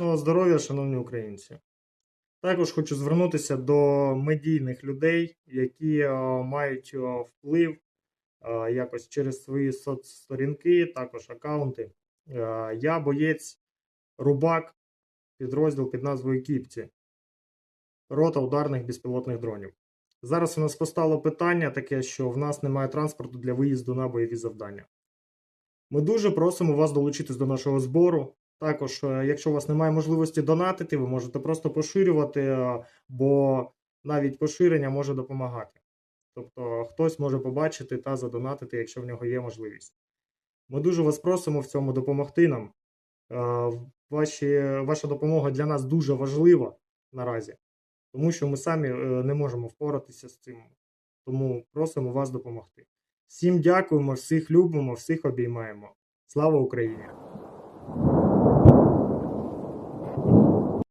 Міцного здоров'я, шановні українці. Також хочу звернутися до медійних людей, які е, мають е, вплив е, якось через свої соцсторінки, також аккаунти. Я боєць Рубак, підрозділ під назвою Кіпці, рота ударних безпілотних дронів. Зараз у нас постало питання таке, що в нас немає транспорту для виїзду на бойові завдання. Ми дуже просимо вас долучитись до нашого збору. Також, е, якщо у вас немає можливості донатити, ви можете просто поширювати, е, бо навіть поширення може допомагати. Тобто хтось може побачити та задонатити, якщо в нього є можливість. Ми дуже вас просимо в цьому допомогти нам. Е, Ваші, ваша допомога для нас дуже важлива наразі, тому що ми самі не можемо впоратися з цим. Тому просимо вас допомогти. Всім дякуємо, всіх любимо, всіх обіймаємо. Слава Україні!